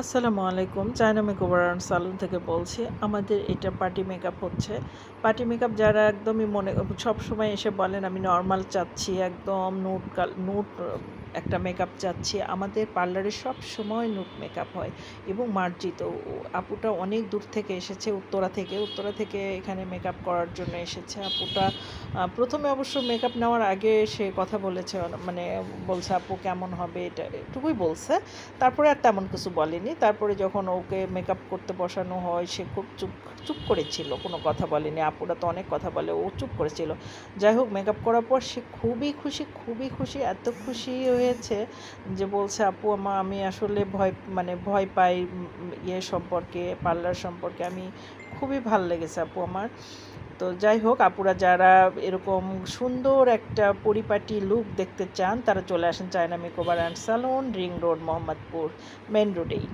আসসালামু আলাইকুম। China makeover and সালুন থেকে বলছি, আমাদের এটা পার্টি মেকআপ হচ্ছে। পার্টি মেকআপ যারা একদমই মনে সব সময় এসে বলেন, আমি নর্মাল চাচ্ছি, একদম নোট কাল, নুট একটা মেকআপ চাচ্ছি, আমাদের পার্লারে সব সময় নুট মেকআপ হয় এবং মার্জিত। আপুটা অনেক দূর থেকে এসেছে, উত্তরা থেকে। উত্তরা থেকে এখানে মেকআপ করার জন্য এসেছে। আপুটা প্রথমে অবশ্য মেকআপ নেওয়ার আগে সে কথা বলেছে মানে বলছে, আপু, কেমন হবে? এটা এটুকুই বলছে। তারপরে আর তেমন কিছু বলেনি। তারপরে যখন ওকে মেকআপ করতে বসানো হয়, সে খুব চুপ চুপ করেছিল কোনো কথা বলেনি। আপুরা তো অনেক কথা বলে, ও চুপ করেছিল যাই হোক মেকআপ করার পর সে খুবই খুশি খুবই খুশি, এত খুশি হয়েছে যে বলছে, আপু, আমা, আমি আসলে ভয় মানে ভয় পাই ইয়ে সম্পর্কে, পার্লার সম্পর্কে। আমি খুবই ভালো লেগেছে আপু আমার। তো যাই হোক, আপুরা যারা এরকম সুন্দর একটা পরিপাটি লুক দেখতে চান, তারা চলে আসেন China makeover and salon, ring road, Mohammadpur main রোডেই।